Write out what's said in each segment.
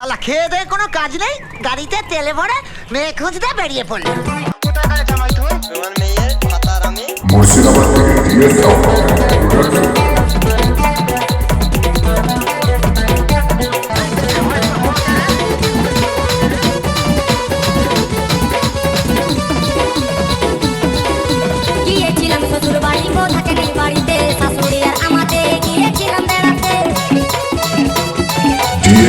আলা খেয়ে দে কোনো কাজ নেই? গাড়িতে তেলে ভরে মেয়ে খুঁজতে বেরিয়ে পড়ল। মুর্শিদাবাদ থেকে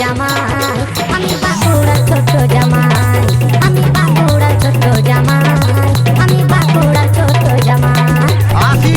জামাই আমি বাঁকুড়া ছোট জামাই আমি বাঁকুড়া ছোট জামাই আমি বাঁকুড়া ছোট জামাই আশি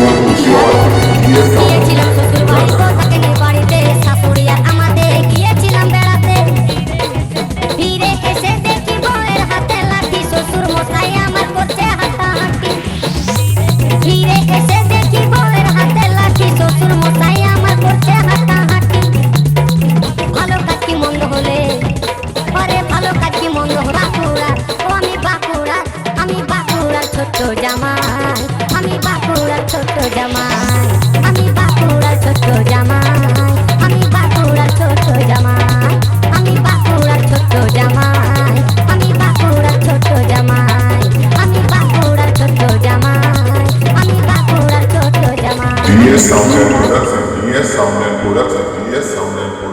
の気はいいですか DS Sound and Productions, DS Sound and Productions, DS Sound and Productions.